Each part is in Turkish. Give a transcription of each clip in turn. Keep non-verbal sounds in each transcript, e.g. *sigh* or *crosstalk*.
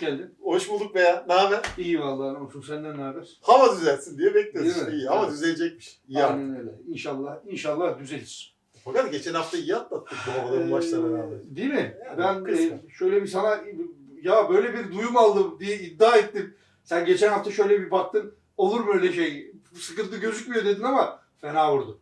hoş geldin. Hoş bulduk be ya. Ne haber? İyi vallahi Namsur senden ne haber? Hava düzelsin diye bekliyoruz Değil mi? İyi. Hava Evet. düzelecekmiş. İyi. Aynen öyle. İnşallah, inşallah düzeliriz. Fakat geçen hafta iyi atlattık bu havada bu maçlara rağmen. Ee, Değil mi? Yani ben kısmen. e, şöyle bir sana ya böyle bir duyum aldım diye iddia ettim. Sen geçen hafta şöyle bir baktın. Olur mu öyle şey? Sıkıntı gözükmüyor dedin ama fena vurdu.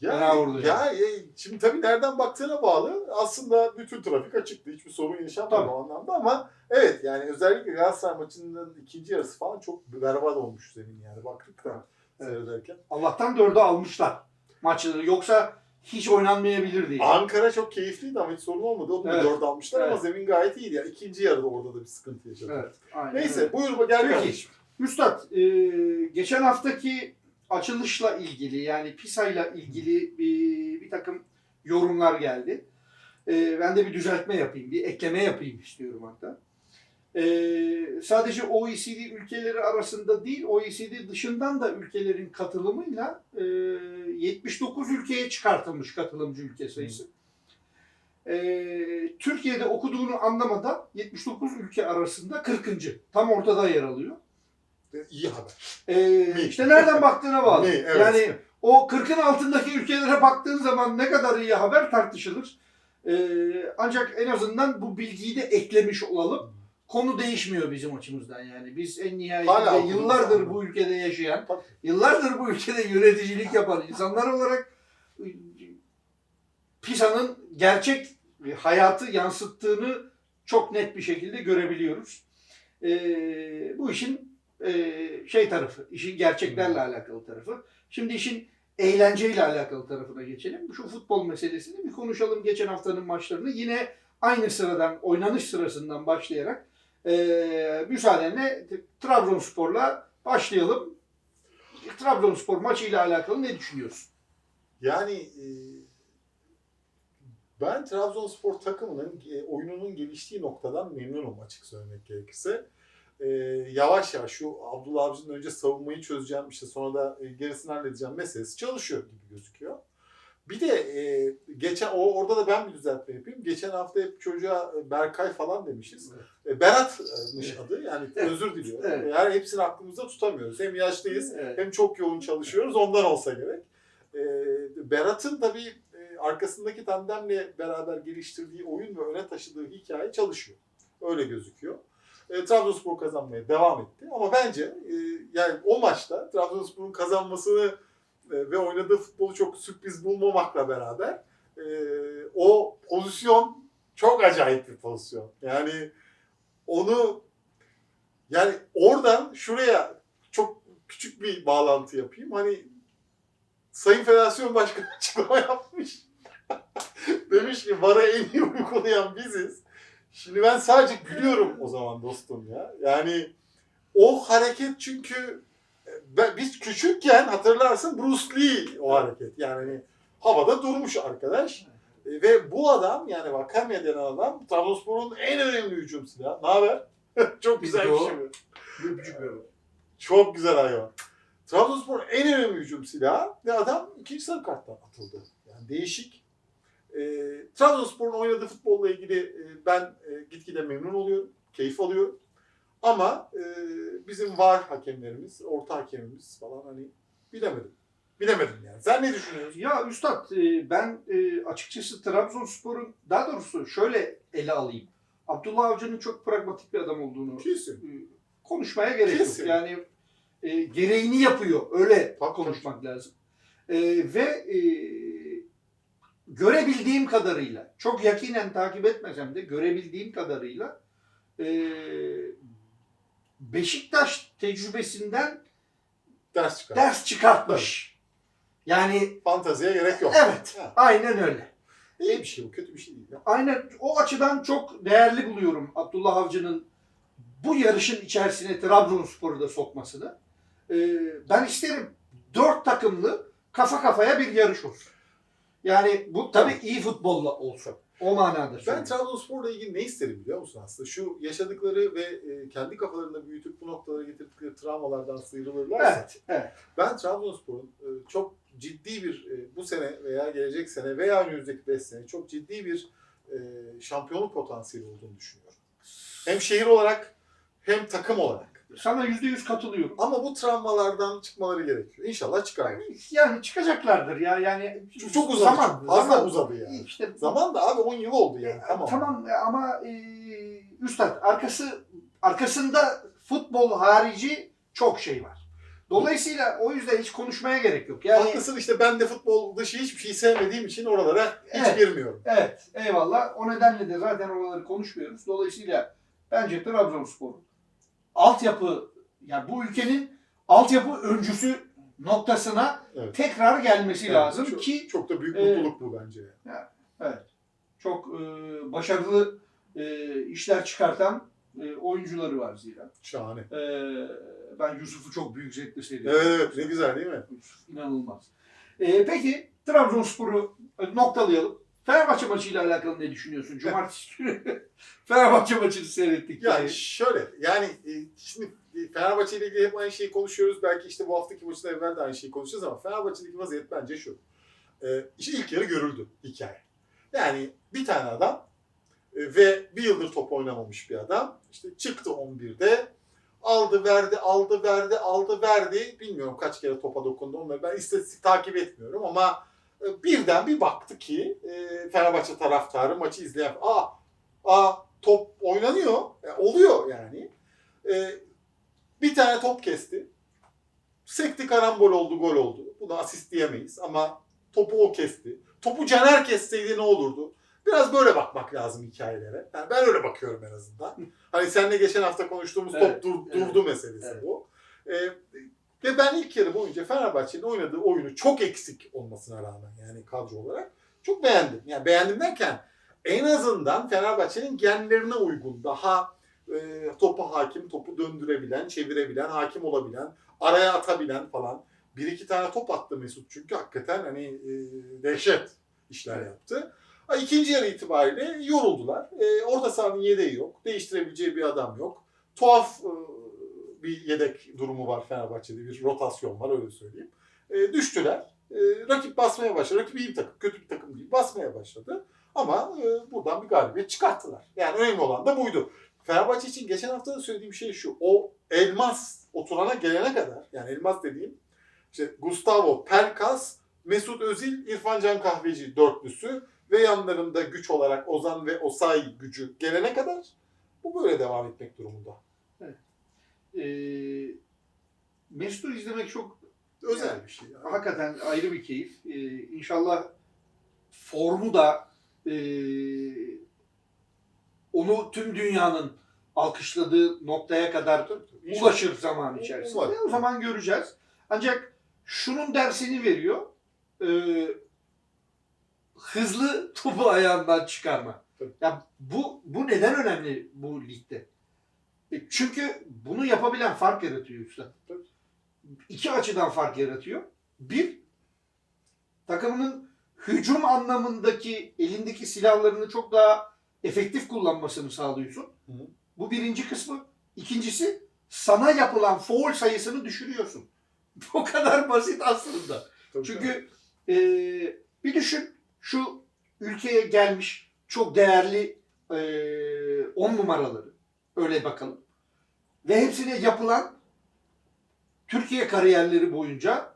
Fena vurdu ya, ya, şimdi tabii nereden baktığına bağlı. Aslında bütün trafik açıktı. Hiçbir sorun yaşanmadı Tabii. o anlamda ama evet yani özellikle Galatasaray maçının ikinci yarısı falan çok berbat olmuş zemin yani baktık da Evet. seyrederken. Allah'tan dördü almışlar maçları. Yoksa hiç oynanmayabilirdi. yani. Ankara çok keyifliydi ama hiç sorun olmadı. Onu da Evet. dört almışlar ama Evet. zemin gayet iyiydi. Yani ikinci yarıda orada da bir sıkıntı yaşadık. Evet, aynen Neyse öyle. buyur gel Peki. kardeşim. Üstad, e, geçen haftaki açılışla ilgili yani PISA'yla ilgili bir, bir takım yorumlar geldi. E, ben de bir düzeltme yapayım, bir ekleme yapayım istiyorum hatta. E, sadece OECD ülkeleri arasında değil, OECD dışından da ülkelerin katılımıyla e, 79 ülkeye çıkartılmış katılımcı ülke sayısı. E, Türkiye'de okuduğunu anlamadan 79 ülke arasında 40. Tam ortada yer alıyor. İyi haber. Ee, işte nereden baktığına bağlı. *laughs* Mi, evet. Yani o 40'ın altındaki ülkelere baktığın zaman ne kadar iyi haber tartışılır. Ee, ancak en azından bu bilgiyi de eklemiş olalım. Konu değişmiyor bizim açımızdan yani. Biz en nihayetinde yıllardır bu ülkede yaşayan, Tabii. yıllardır bu ülkede yöneticilik yapan insanlar olarak e, PISA'nın gerçek hayatı yansıttığını çok net bir şekilde görebiliyoruz. Ee, bu işin e, şey tarafı, işin gerçeklerle alakalı tarafı. Şimdi işin eğlenceyle alakalı tarafına geçelim. Şu futbol meselesini bir konuşalım. Geçen haftanın maçlarını yine aynı sıradan, oynanış sırasından başlayarak e, müsaadenle Trabzonspor'la başlayalım. Trabzonspor maçıyla alakalı ne düşünüyorsun? Yani e, ben Trabzonspor takımının e, oyununun geliştiği noktadan memnunum açık söylemek gerekirse. E, yavaş yavaş şu Abdullah Avcı'nın önce savunmayı çözeceğim işte sonra da e, gerisini halledeceğim meselesi çalışıyor gibi gözüküyor. Bir de e, geçen o orada da ben bir düzeltme yapayım. Geçen hafta hep çocuğa e, Berkay falan demişiz. E, Berat'mış Evet. adı. Yani Evet. özür diliyorum. Evet. Her hepsini aklımızda tutamıyoruz. Hem yaşlıyız Evet. hem çok yoğun çalışıyoruz. Ondan olsa gerek. E, Berat'ın tabii e, arkasındaki tandemle beraber geliştirdiği oyun ve öne taşıdığı hikaye çalışıyor. Öyle gözüküyor. E, Trabzonspor kazanmaya devam etti. Ama bence e, yani o maçta Trabzonspor'un kazanmasını e, ve oynadığı futbolu çok sürpriz bulmamakla beraber e, o pozisyon çok acayip bir pozisyon. Yani onu yani oradan şuraya çok küçük bir bağlantı yapayım. Hani Sayın Federasyon Başkanı *laughs* açıklama yapmış. *laughs* Demiş ki VAR'ı en iyi uygulayan biziz. Şimdi ben sadece gülüyorum o zaman dostum ya. Yani o hareket çünkü biz küçükken hatırlarsın Bruce Lee o hareket. Yani hani havada durmuş arkadaş. Ve bu adam yani Vakame denen adam Trabzonspor'un en önemli hücum silahı. Ne haber? *laughs* Çok güzel bir şey bu. Çok güzel hayvan. Trabzonspor'un en önemli hücum silahı ve adam ikinci sarı karttan atıldı. Yani değişik. E, Trabzonspor'un oynadığı futbolla ilgili e, ben e, gitgide memnun oluyorum. Keyif alıyorum. Ama e, bizim var hakemlerimiz, orta hakemimiz falan hani bilemedim. Bilemedim yani. Sen ne düşünüyorsun? Ya Üstad e, ben e, açıkçası Trabzonspor'un daha doğrusu şöyle ele alayım. Abdullah Avcı'nın çok pragmatik bir adam olduğunu Kesin. e, konuşmaya gerek Kesin. yok. Yani e, gereğini yapıyor. Öyle Tabii, konuşmak lazım. E, ve e, görebildiğim kadarıyla, çok yakinen takip etmesem de görebildiğim kadarıyla e, Beşiktaş tecrübesinden Ders çıkar. ders çıkartmış. Yani Fanteziye gerek yok. evet, Ha. aynen öyle. İyi bir şey bu, kötü bir şey değil. Ya. Aynen o açıdan çok değerli buluyorum Abdullah Avcı'nın bu yarışın içerisine Trabzonspor'u da sokmasını. Ee, ben isterim dört takımlı kafa kafaya bir yarış olsun. Yani bu tabii iyi futbolla olsun. O manada Ben. Trabzonspor'la ilgili ne isterim biliyor musun aslında? Şu yaşadıkları ve e, kendi kafalarında büyütüp bu noktalara getirdikleri travmalardan sıyrılırlarsa Evet, evet. ben Trabzonspor'un e, çok ciddi bir e, bu sene veya gelecek sene veya önümüzdeki 5 sene çok ciddi bir şampiyonluk potansiyeli olduğunu düşünüyorum. Hem şehir olarak hem takım olarak. Sana yüzde yüz katılıyorum. Ama bu travmalardan çıkmaları gerekiyor. İnşallah çıkarlar. Yani çıkacaklardır ya yani. Çok, çok uzadı. Zaman, çok fazla zaman. uzadı yani. İşte Zaman da abi 10 yıl oldu yani. E, Tamam. Tamam ama e, üstad arkası arkasında futbol harici çok şey var. Dolayısıyla o yüzden hiç konuşmaya gerek yok. Yani Haklısın işte ben de futbol dışı hiçbir şey sevmediğim için oralara hiç Evet. girmiyorum. evet eyvallah. O nedenle de zaten oraları konuşmuyoruz. Dolayısıyla bence Trabzonspor altyapı yani bu ülkenin altyapı öncüsü noktasına Evet. tekrar gelmesi Evet, lazım çok, ki çok da büyük e, mutluluk bu bence. çok e, başarılı e, işler çıkartan e, oyuncuları var zira. Şahane. Ee, ben Yusuf'u çok büyük zevkle seviyorum. Evet evet ne güzel değil mi? Yusuf inanılmaz. Ee, peki Trabzonspor'u noktalayalım. Fenerbahçe maçıyla alakalı ne düşünüyorsun? Cumartesi günü *laughs* Fenerbahçe maçını seyrettik. Yani şöyle yani e, şimdi e, Fenerbahçe ile ilgili hep aynı şeyi konuşuyoruz. Belki işte bu haftaki maçta evvel de aynı şeyi konuşacağız ama Fenerbahçe'deki vaziyet bence şu. E, işte ilk yarı görüldü hikaye. Yani bir tane adam e, ve bir yıldır top oynamamış bir adam. İşte çıktı 11'de aldı verdi aldı verdi aldı verdi. Bilmiyorum kaç kere topa dokundu onları ben istatistik takip etmiyorum ama birden bir baktı ki e, Fenerbahçe taraftarı maçı izleyen aa aa top oynanıyor. E, oluyor yani. E, bir tane top kesti. Sekti karambol oldu, gol oldu. Buna asist diyemeyiz ama topu o kesti. Topu Caner kesseydi ne olurdu? Biraz böyle bakmak lazım hikayelere. Yani ben öyle bakıyorum en azından. *laughs* Hani seninle geçen hafta konuştuğumuz Evet, top dur- evet, durdu meselesi evet. bu. E, ve ben ilk yarı boyunca Fenerbahçe'nin oynadığı oyunu çok eksik olmasına rağmen yani kadro olarak çok beğendim. Yani beğendim derken en azından Fenerbahçe'nin genlerine uygun, daha e, topa hakim, topu döndürebilen, çevirebilen, hakim olabilen, araya atabilen falan. Bir iki tane top attı Mesut çünkü hakikaten hani e, dehşet işler yaptı. İkinci yarı itibariyle yoruldular. E, orta sahanın yedeği yok. Değiştirebileceği bir adam yok. Tuhaf e, bir yedek durumu var Fenerbahçe'de. Bir rotasyon var öyle söyleyeyim. E, düştüler. E, rakip basmaya başladı. Rakip iyi bir takım, kötü bir takım değil. Basmaya başladı. Ama e, buradan bir galibiyet çıkarttılar. Yani önemli olan da buydu. Fenerbahçe için geçen hafta da söylediğim şey şu. O elmas oturana gelene kadar yani elmas dediğim işte Gustavo, Pelkas, Mesut Özil, İrfan Can Kahveci dörtlüsü ve yanlarında güç olarak Ozan ve Osay gücü gelene kadar bu böyle devam etmek durumunda. Ee, Mesut'u izlemek çok Özel bir şey. Yani. hakikaten ayrı bir keyif. Ee, inşallah formu da e, onu tüm dünyanın alkışladığı noktaya kadar İnşallah. ulaşır zaman içerisinde. Umarım. O zaman göreceğiz. Ancak şunun dersini veriyor. Ee, hızlı topu ayağından çıkarma. Ya bu bu neden önemli bu ligde? E, Çünkü bunu yapabilen fark yaratıyor. Tabii. İki açıdan fark yaratıyor. Bir, takımının hücum anlamındaki elindeki silahlarını çok daha efektif kullanmasını sağlıyorsun. Hı hı. Bu birinci kısmı. İkincisi, sana yapılan foul sayısını düşürüyorsun. *laughs* Bu kadar basit aslında. Tabii. Çünkü e, bir düşün şu ülkeye gelmiş çok değerli e, on numaraları öyle bakalım. Ve hepsine yapılan Türkiye kariyerleri boyunca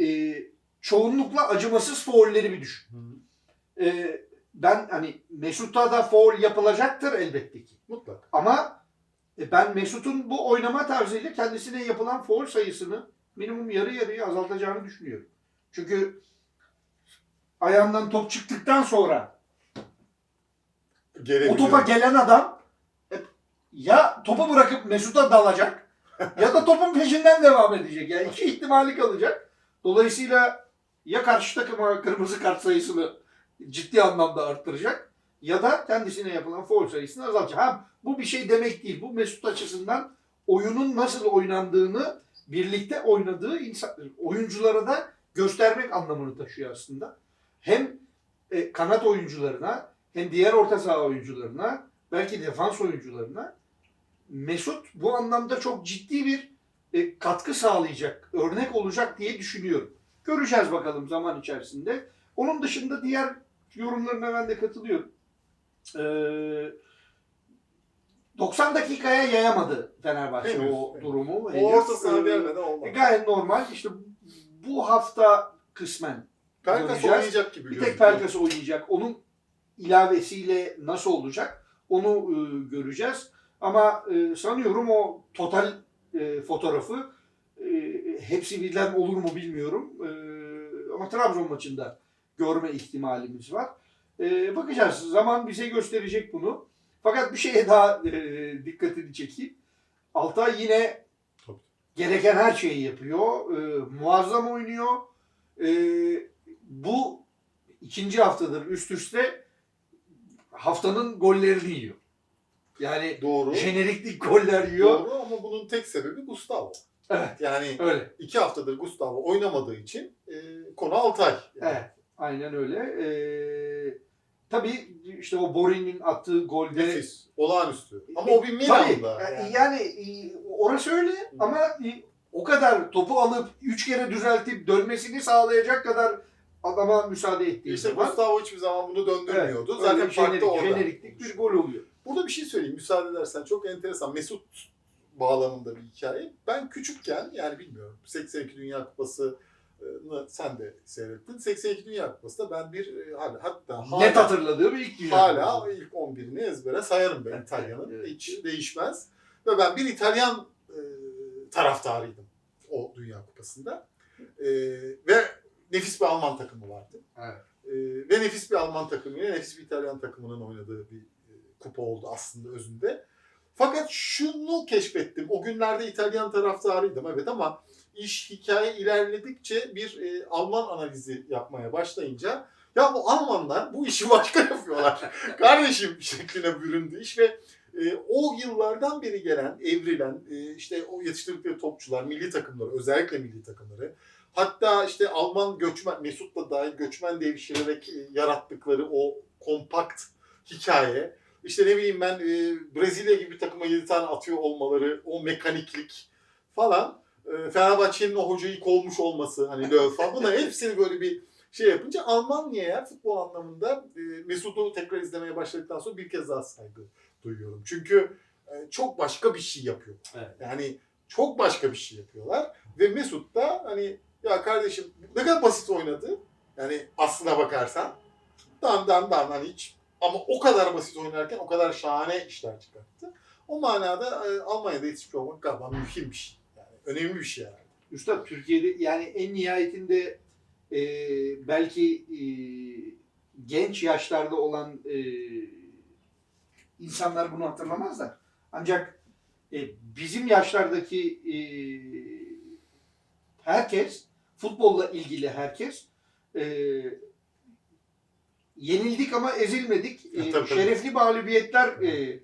e, çoğunlukla acımasız faulleri bir düşün. Hı hı. E, ben hani Mesut'a da faul yapılacaktır elbette ki. Mutlak. Ama e, ben Mesut'un bu oynama tarzıyla kendisine yapılan foul sayısını minimum yarı yarıya azaltacağını düşünüyorum. Çünkü ayağından top çıktıktan sonra o topa gelen adam ya topu bırakıp Mesut'a dalacak ya da topun peşinden devam edecek. Yani iki ihtimali kalacak. Dolayısıyla ya karşı takıma kırmızı kart sayısını ciddi anlamda arttıracak ya da kendisine yapılan foul sayısını azaltacak. Ha, bu bir şey demek değil. Bu Mesut açısından oyunun nasıl oynandığını birlikte oynadığı insan, oyunculara da göstermek anlamını taşıyor aslında. Hem e, kanat oyuncularına hem diğer orta saha oyuncularına belki defans oyuncularına Mesut bu anlamda çok ciddi bir e, katkı sağlayacak, örnek olacak diye düşünüyorum. Göreceğiz bakalım zaman içerisinde. Onun dışında diğer yorumlarına ben de katılıyorum. Ee, 90 dakikaya yayamadı Fenerbahçe Henüz, o henüz. durumu. O orta saha Ee, gelmeden e. Gayet normal. İşte bu hafta kısmen Pelkas oynayacak gibi bir tek Pelkas oynayacak. Onun ilavesiyle nasıl olacak onu e, göreceğiz. Ama e, sanıyorum o total e, fotoğrafı e, hepsi birden olur mu bilmiyorum. E, ama Trabzon maçında görme ihtimalimiz var. E, bakacağız. Zaman bize gösterecek bunu. Fakat bir şeye daha e, dikkatini çekeyim. Altay yine Tabii. gereken her şeyi yapıyor. E, muazzam oynuyor. E, bu ikinci haftadır üst üste haftanın gollerini yiyor. Yani Doğru. jeneriklik goller yiyor. Doğru ama bunun tek sebebi Gustavo. Evet. Yani Öyle. iki haftadır Gustavo oynamadığı için e, konu Altay. Yani. Evet. Aynen öyle. Ee, tabii işte o Borin'in attığı golde Nefis. Olağanüstü. Ama o bir Tabii, Milan'da. yani, Yani. e, orası öyle ama e, o kadar topu alıp üç kere düzeltip dönmesini sağlayacak kadar adama müsaade ettiği İşte zaman Gustavo hiçbir zaman bunu döndürmüyordu. öyle Zaten farklı jenerik- orada. jeneriklik bir gol oluyor. Burada bir şey söyleyeyim müsaade edersen çok enteresan. Mesut bağlamında bir hikaye. Ben küçükken yani bilmiyorum 82 Dünya Kupası sen de seyrettin. 82 Dünya Kupası'nda ben bir e, hala- hatta hala, Net hatırladığım ilk dünya. hala Kupası. ilk 11'ini ezbere sayarım ben İtalya'nın. evet. Hiç değişmez. Ve ben bir İtalyan e, taraftarıydım o Dünya Kupası'nda. E, ve nefis bir Alman takımı vardı. Evet. E, ve nefis bir Alman takımıyla nefis bir İtalyan takımının oynadığı bir kupa oldu aslında özünde. Fakat şunu keşfettim. O günlerde İtalyan taraftarıydım evet ama iş hikaye ilerledikçe bir e, Alman analizi yapmaya başlayınca ya bu Almanlar bu işi başka *laughs* yapıyorlar. Kardeşim şekline büründü iş ve e, o yıllardan beri gelen, evrilen e, işte o yetiştirdikleri topçular, milli takımları, özellikle milli takımları hatta işte Alman göçmen, Mesut da dahil göçmen devşirerek e, yarattıkları o kompakt hikaye işte ne bileyim ben e, Brezilya gibi bir takıma 7 tane atıyor olmaları, o mekaniklik falan. E, Fenerbahçe'nin o hocayı kovmuş olması hani Löw falan *laughs* bunların hepsini böyle bir şey yapınca Almanya'ya futbol anlamında e, Mesut'u tekrar izlemeye başladıktan sonra bir kez daha saygı duyuyorum. Çünkü e, çok başka bir şey yapıyor. Evet. Yani çok başka bir şey yapıyorlar ve Mesut da hani ya kardeşim ne kadar basit oynadı. Yani aslına bakarsan dan dan dan hani hiç ama o kadar basit oynarken o kadar şahane işler çıkarttı. O manada e, Almanya'da yetişmiş olmak galiba mühim bir şey. Yani önemli bir şey herhalde. Üstad Türkiye'de yani en nihayetinde e, belki e, genç yaşlarda olan e, insanlar bunu hatırlamazlar. Ancak e, bizim yaşlardaki e, herkes, futbolla ilgili herkes e, yenildik ama ezilmedik. E, tabii, tabii. şerefli mağlubiyetler e,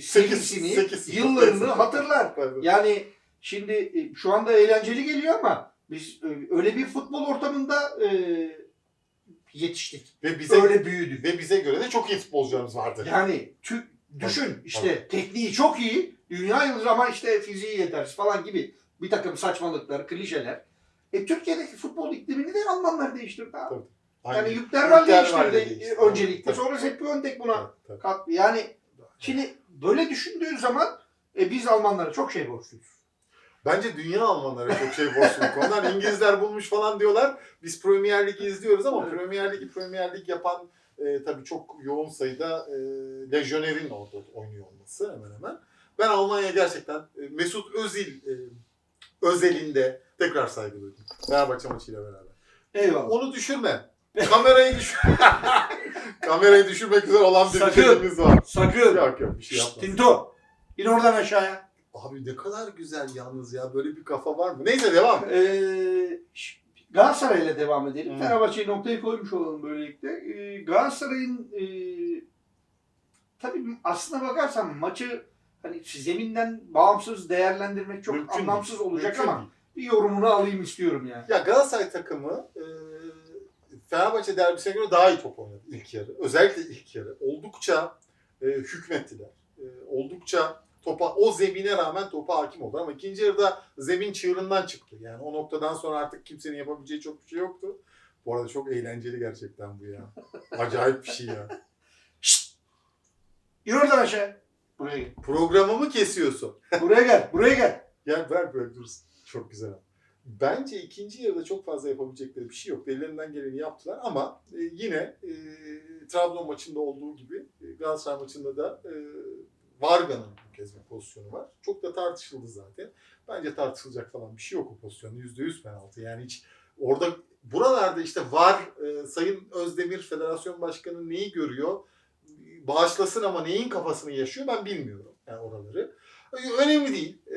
serisini, yıllarını hatırlar. Tabii. Yani şimdi e, şu anda eğlenceli geliyor ama biz e, öyle bir futbol ortamında e, yetiştik. Ve bize öyle büyüdük. ve bize göre de çok iyi futbolcularımız vardı. Yani tü, düşün işte tekniği çok iyi, dünya yıldızı ama işte fiziği yetersiz falan gibi bir takım saçmalıklar, klişeler. E, Türkiye'deki futbol iklimini de Almanlar değiştirdi abi. Tabii. Yani Aynen. Yüklerval Yüklerval değiştirdi değişti. öncelikle. Sonra Sepp Piontek buna Tabii, tabii. kat. Yani şimdi böyle düşündüğün zaman e, biz Almanlara çok şey borçluyuz. Bence dünya Almanlara çok şey borçlu bu konuda. Hani İngilizler bulmuş falan diyorlar. Biz Premier Lig'i izliyoruz ama Evet. Premier Lig'i Premier Lig yapan e, tabii çok yoğun sayıda e, lejyonerin orada oynuyor olması hemen hemen. Ben Almanya gerçekten e, Mesut Özil e, özelinde tekrar saygı duydum. Fenerbahçe maçıyla beraber. Eyvallah. Onu düşürme. Kamerayı düşür. *laughs* Kamerayı düşürmek üzere olan bir Sakın. şeyimiz var. Sakın. Yok yok bir şey Şşt, yapmaz. Tinto. İn oradan aşağıya. Abi ne kadar güzel yalnız ya. Böyle bir kafa var mı? Neyse devam. Ee, ş- Galatasaray'la devam edelim. Hı. Fenerbahçe'yi noktayı koymuş olalım böylelikle. Ee, Galatasaray'ın e, tabii aslına bakarsan maçı hani zeminden bağımsız değerlendirmek çok Mümkün anlamsız değil. olacak Mümkün ama değil. bir yorumunu alayım istiyorum yani. Ya Galatasaray takımı e, Fenerbahçe derbisine göre daha iyi top oynadı ilk yarı. Özellikle ilk yarı. Oldukça e, hükmettiler. E, oldukça topa o zemine rağmen topa hakim oldu ama ikinci yarıda zemin çığırından çıktı. Yani o noktadan sonra artık kimsenin yapabileceği çok bir şey yoktu. Bu arada çok eğlenceli gerçekten bu ya. Acayip bir şey ya. *laughs* İn oradan aşağı. Buraya gel. Programımı kesiyorsun. Buraya gel. Buraya gel. Gel ver böyle dursun. Çok güzel. Bence ikinci yarıda çok fazla yapabilecekleri bir şey yok. Ellerinden geleni yaptılar ama e, yine e, Trabzon maçında olduğu gibi e, Galatasaray maçında da e, Varga'nın bu kez bir pozisyonu var. Çok da tartışıldı zaten. Bence tartışılacak falan bir şey yok o pozisyonda. Yüzde yüz penaltı. Yani hiç orada buralarda işte var e, Sayın Özdemir Federasyon Başkanı neyi görüyor? Bağışlasın ama neyin kafasını yaşıyor ben bilmiyorum. Yani oraları. Önemli değil. Ee,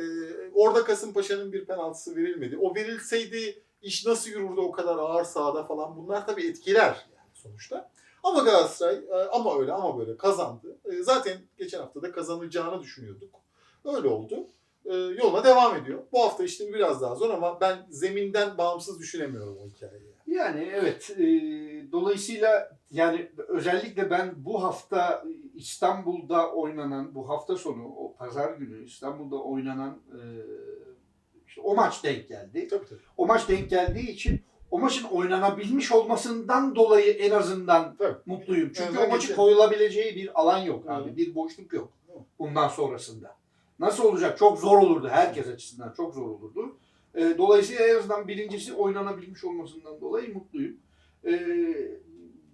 orada Kasımpaşa'nın bir penaltısı verilmedi. O verilseydi iş nasıl yürürdü o kadar ağır sahada falan bunlar tabii etkiler yani sonuçta. Ama Galatasaray e, ama öyle ama böyle kazandı. E, Zaten geçen hafta da kazanacağını düşünüyorduk. Öyle oldu. E, Yoluna devam ediyor. Bu hafta işte biraz daha zor ama ben zeminden bağımsız düşünemiyorum o hikayeyi. Yani evet. e, dolayısıyla yani özellikle ben bu hafta İstanbul'da oynanan, bu hafta sonu, o pazar günü İstanbul'da oynanan e, işte o maç denk geldi. Tabii tabii. O maç denk geldiği için o maçın oynanabilmiş olmasından dolayı en azından Tabii. mutluyum. Çünkü Evet, o maçı geçelim. koyulabileceği bir alan yok Hı. abi. Bir boşluk yok bundan sonrasında. Nasıl olacak? Çok zor olurdu. Herkes açısından çok zor olurdu. E, dolayısıyla en azından birincisi oynanabilmiş olmasından dolayı mutluyum. E,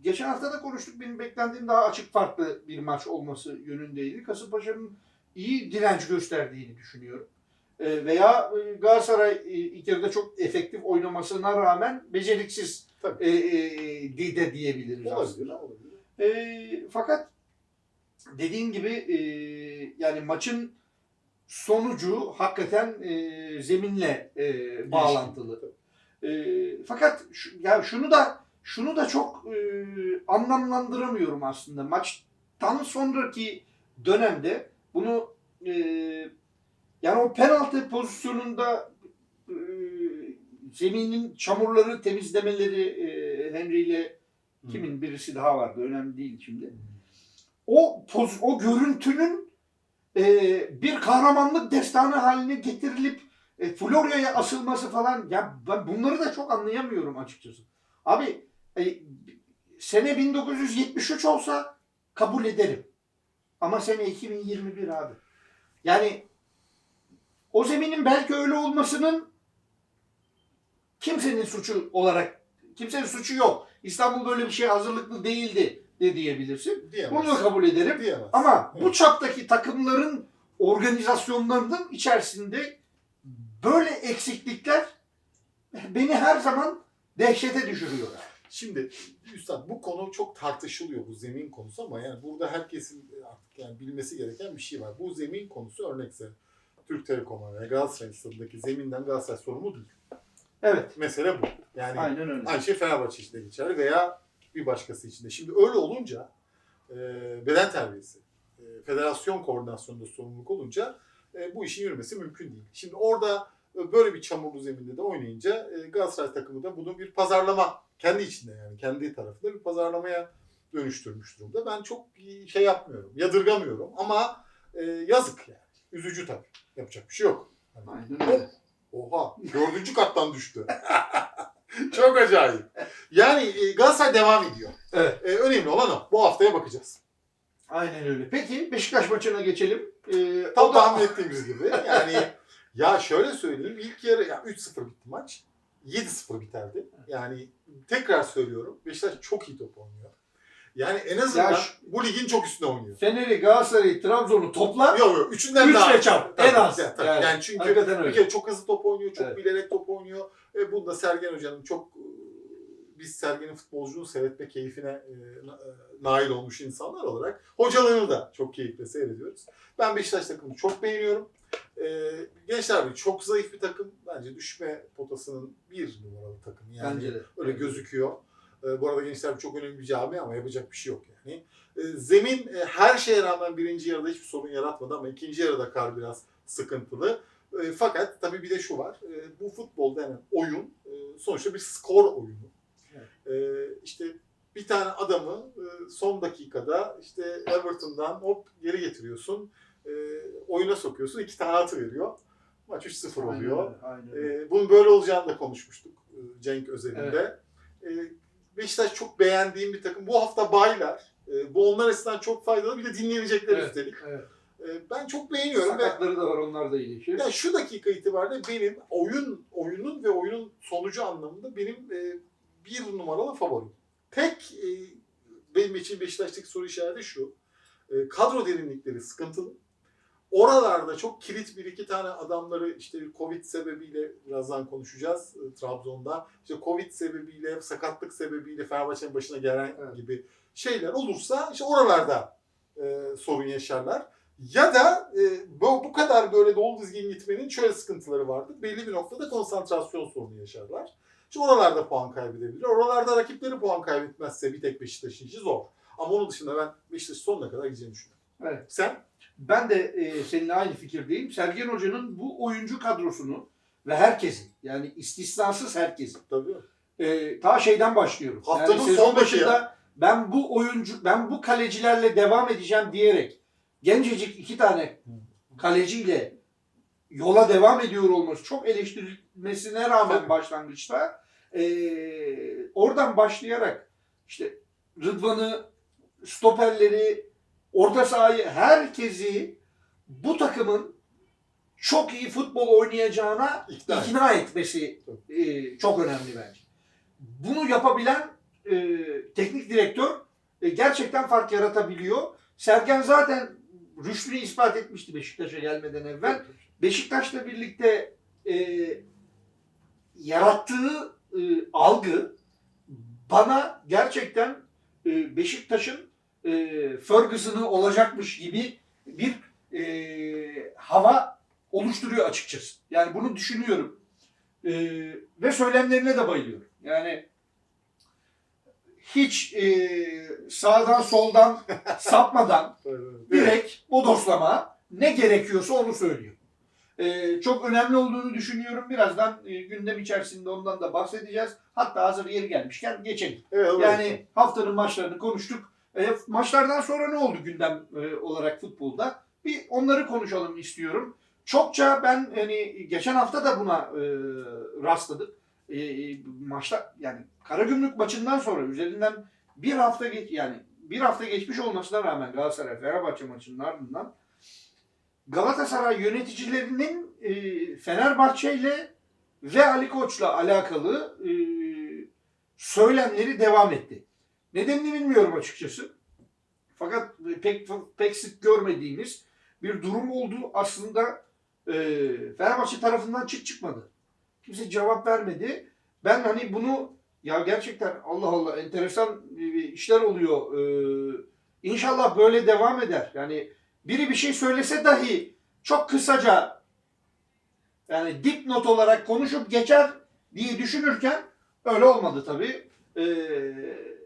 geçen hafta da konuştuk. Benim beklediğim daha açık farklı bir maç olması yönündeydi. Kasımpaşa'nın iyi direnç gösterdiğini düşünüyorum. E, veya Galatasaray e, ilk yarıda çok efektif oynamasına rağmen beceriksiz Tabii. e, e, de de diyebiliriz Olabilir. aslında. olabilir. E, fakat dediğin gibi e, yani maçın sonucu hakikaten e, zeminle e, bağlantılı. E, fakat şu, ya şunu da şunu da çok e, anlamlandıramıyorum aslında. Maçtan sonraki dönemde bunu e, yani o penaltı pozisyonunda e, zeminin çamurları temizlemeleri e, Henry ile kimin birisi daha vardı önemli değil şimdi. O poz, o görüntünün e, bir kahramanlık destanı haline getirilip e, Florya'ya asılması falan ya ben bunları da çok anlayamıyorum açıkçası. Abi e, sene 1973 olsa kabul ederim. Ama sene 2021 abi. Yani o zeminin belki öyle olmasının kimsenin suçu olarak kimsenin suçu yok. İstanbul böyle bir şey hazırlıklı değildi de diyebilirsin. Diyemez. Bunu da kabul ederim. Diyemez. Ama bu Evet. çaptaki takımların organizasyonlarının içerisinde böyle eksiklikler beni her zaman dehşete düşürüyor. Şimdi Üstad bu konu çok tartışılıyor bu zemin konusu ama yani burada herkesin artık yani bilmesi gereken bir şey var. Bu zemin konusu örnekse Türk Telekom'a veya Galatasaray stadındaki zeminden Galatasaray sorumlu değil. Evet. Mesele bu. Yani Aynen öyle. aynı şey Fenerbahçe için de geçerli veya bir başkası için de. Şimdi öyle olunca e, beden terbiyesi, e, federasyon koordinasyonunda sorumluluk olunca e, bu işin yürümesi mümkün değil. Şimdi orada e, böyle bir çamurlu zeminde de oynayınca e, Galatasaray takımı da bunu bir pazarlama kendi içinde yani kendi tarafında bir pazarlamaya dönüştürmüş durumda. Ben çok şey yapmıyorum, yadırgamıyorum ama e, yazık yani. Üzücü tabii. Yapacak bir şey yok. Hani, Aynen öyle. Oha dördüncü kattan düştü. *laughs* Çok acayip. Yani e, Galatasaray devam ediyor. Evet. E, önemli olan o. Bu haftaya bakacağız. Aynen öyle. Peki Beşiktaş maçına geçelim. Ee, Tam tahmin ettiğimiz gibi. Yani ya şöyle söyleyeyim. ilk yarı ya 3-0 bitti maç. 7-0 biterdi. Yani tekrar söylüyorum. Beşiktaş çok iyi top oynuyor. Yani en azından Ya şu- bu ligin çok üstünde oynuyor. Fener'i, Galatasaray'ı, Trabzon'u topla. Yok yok. Üçünden daha. Üçle çarp. Tabii, En az. tabii, tabii. Yani, Yani çünkü Hakikaten Bir kere çok hızlı top oynuyor, çok Evet. bilerek top oynuyor. E, bunda Sergen Hoca'nın çok e, biz Sergen'in futbolculuğunu seyretme keyfine e, na- e, nail olmuş insanlar olarak hocalığını da çok keyifle seyrediyoruz. Ben Beşiktaş takımını çok beğeniyorum. E, Gençler Birliği çok zayıf bir takım. Bence düşme potasının bir numaralı takım. Yani Bence de. öyle gözüküyor. E, bu arada Gençler Birliği çok önemli bir cami ama yapacak bir şey yok yani. E, zemin e, her şeye rağmen birinci yarıda hiçbir sorun yaratmadı ama ikinci yarıda kar biraz sıkıntılı. E, fakat tabii bir de şu var. E, bu futbol denen oyun e, sonuçta bir skor oyunu. E, işte bir tane adamı e, son dakikada işte Everton'dan hop geri getiriyorsun. E, oyuna sokuyorsun. iki tane atı veriyor. Maç 3-0 Aynen oluyor. Aynen öyle. E, bunun böyle olacağını da konuşmuştuk e, Cenk özelinde. E, Beşiktaş çok beğendiğim bir takım. Bu hafta baylar. E, bu onlar açısından çok faydalı. Bir de dinlenecekler Evet. üstelik. Evet. E, ben çok beğeniyorum ve Sakatları da var onlar da iyileşir. ya şu dakika itibariyle benim oyun oyunun ve oyunun sonucu anlamında benim e, bir numaralı favorim. Tek e, benim için Beşiktaş'taki soru işareti şu. E, kadro derinlikleri sıkıntılı. Oralarda çok kilit bir iki tane adamları işte Covid sebebiyle birazdan konuşacağız e, Trabzon'da. İşte Covid sebebiyle, sakatlık sebebiyle Fenerbahçe'nin başına gelen Evet. gibi şeyler olursa işte oralarda e, sorun yaşarlar. Ya da e, bu, bu kadar böyle dolu dizgin gitmenin şöyle sıkıntıları vardır. Belli bir noktada konsantrasyon sorunu yaşarlar. İşte oralarda puan kaybedebilir. Oralarda rakipleri puan kaybetmezse bir tek Beşiktaş'ın işi zor. Ama onun dışında ben Beşiktaş'ın sonuna kadar gideceğini düşünüyorum. Evet. Sen? Ben de e, seninle aynı fikirdeyim. Sergen Hoca'nın bu oyuncu kadrosunu ve herkesin yani istisnasız herkesin Tabii. e, ta şeyden başlıyorum. Haftanın yani sezon son başında ben bu oyuncu ben bu kalecilerle devam edeceğim diyerek gencecik iki tane kaleciyle yola devam ediyor olması çok eleştirilmesine rağmen Tabii. başlangıçta e, oradan başlayarak işte Rıdvan'ı, stoperleri, orta sahayı herkesi bu takımın çok iyi futbol oynayacağına İkna ikna etmesi e, çok önemli bence. Bunu yapabilen e, teknik direktör e, gerçekten fark yaratabiliyor. Sergen zaten rüştünü ispat etmişti Beşiktaş'a gelmeden evvel. Beşiktaş'la birlikte e, yarattığı e, algı bana gerçekten e, Beşiktaş'ın e, Ferguson'ı olacakmış gibi bir e, hava oluşturuyor açıkçası. Yani bunu düşünüyorum. E, ve söylemlerine de bayılıyorum. Yani hiç e, sağdan soldan *laughs* sapmadan direkt bodoslama ne gerekiyorsa onu söylüyor. Ee, çok önemli olduğunu düşünüyorum. Birazdan e, gündem içerisinde ondan da bahsedeceğiz. Hatta hazır yeri gelmişken geçelim. Evet, evet. Yani haftanın maçlarını konuştuk. E, maçlardan sonra ne oldu gündem e, olarak futbolda? Bir onları konuşalım istiyorum. Çokça ben hani geçen hafta da buna e, rastladık. E, e, maçta yani Karagümrük maçından sonra üzerinden bir hafta geç yani bir hafta geçmiş olmasına rağmen Galatasaray Fenerbahçe maçının ardından Galatasaray yöneticilerinin e, Fenerbahçe ile ve Ali Koç'la alakalı e, söylemleri devam etti. Nedenini bilmiyorum açıkçası. Fakat pek pek sık görmediğimiz bir durum oldu. Aslında e, Fenerbahçe tarafından çık çıkmadı. Kimse cevap vermedi. Ben hani bunu ya gerçekten Allah Allah enteresan işler oluyor. E, inşallah böyle devam eder. Yani biri bir şey söylese dahi çok kısaca yani dipnot olarak konuşup geçer diye düşünürken öyle olmadı tabii. Ee,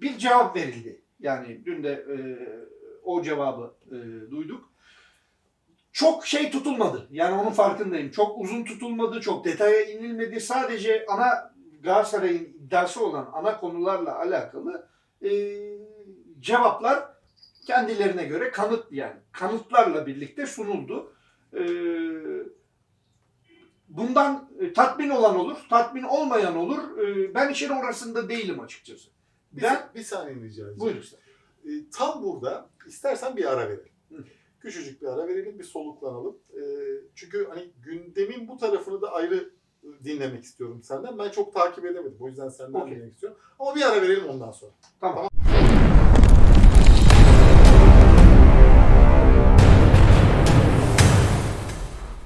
bir cevap verildi. Yani dün de e, o cevabı e, duyduk. Çok şey tutulmadı. Yani onun farkındayım. Çok uzun tutulmadı, çok detaya inilmedi. Sadece ana Galatasaray'ın iddiası olan ana konularla alakalı e, cevaplar kendilerine göre kanıt yani kanıtlarla birlikte sunuldu. E, bundan e, tatmin olan olur, tatmin olmayan olur. E, ben işin orasında değilim açıkçası. Bir, Ben bir saniye rica edeceğim. buyurun. E, tam burada istersen bir ara verelim. Hı. Küçücük bir ara verelim, bir soluklanalım. E, çünkü hani gündemin bu tarafını da ayrı e, dinlemek istiyorum senden. Ben çok takip edemedim. O yüzden senden Okey. dinlemek istiyorum. Ama bir ara verelim ondan sonra. Tamam.